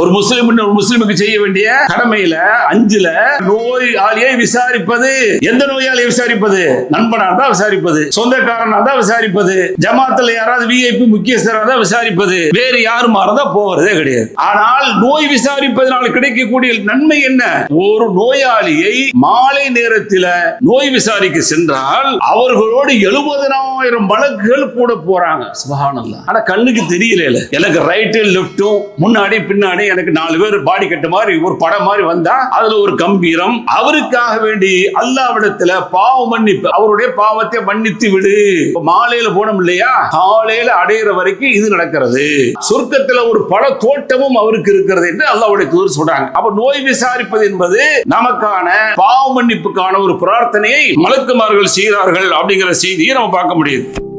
ஒரு முஸ்லிம் ஒரு முஸ்லிமுக்கு செய்ய வேண்டிய கடமையில அஞ்சுல நோயாளியை விசாரிப்பது. எந்த நோயாளியை விசாரிப்பது? நண்பனா தான் விசாரிப்பது. சொந்தக்காரனா தான் விசாரிப்பது. ஜமாத்துல யாராவது விஐபி முக்கியஸ்தரா தான் விசாரிப்பது. வேறு யாருமா மாறதா போவதே கிடையாது. ஆனால் நோய் விசாரிப்பதனால் கிடைக்கக்கூடிய நன்மை என்ன? ஒரு நோயாளியை மாலை நேரத்தில் நோய் விசாரிக்க சென்றால் அவர்களோடு எழுபதனாயிரம் வழக்குகள் கூட போறாங்க. சுபஹானல்லாஹ் ஆனா கண்ணுக்கு தெரியல எனக்கு ரைட்டு லெஃப்ட்டும் முன்னாடி பின்னாடி எனக்கு நாலு பேர் பாடி கட்டு மாதிரி ஒரு படம் மாதிரி வந்தா அதுல ஒரு கம்பீரம். அவருக்காக வேண்டி அல்லாவிடத்துல பாவ மன்னிப்பு அவருடைய பாவத்தை மன்னித்து விடு. மாலையில போனோம் இல்லையா? காலையில அடையிற வரைக்கும் இது நடக்கிறது. சொர்க்கத்துல ஒரு பல தோட்டமும் அவருக்கு இருக்கிறது என்று அல்லாவுடைய தூர் சொல்றாங்க. அப்ப நோய் விசாரிப்பது என்பது நமக்கான பாவ மன்னிப்புக்கான ஒரு பிரார்த்தனையை மலக்குமார்கள் செய்கிறார்கள் அப்படிங்கிற செய்தியை நம்ம பார்க்க முடியுது.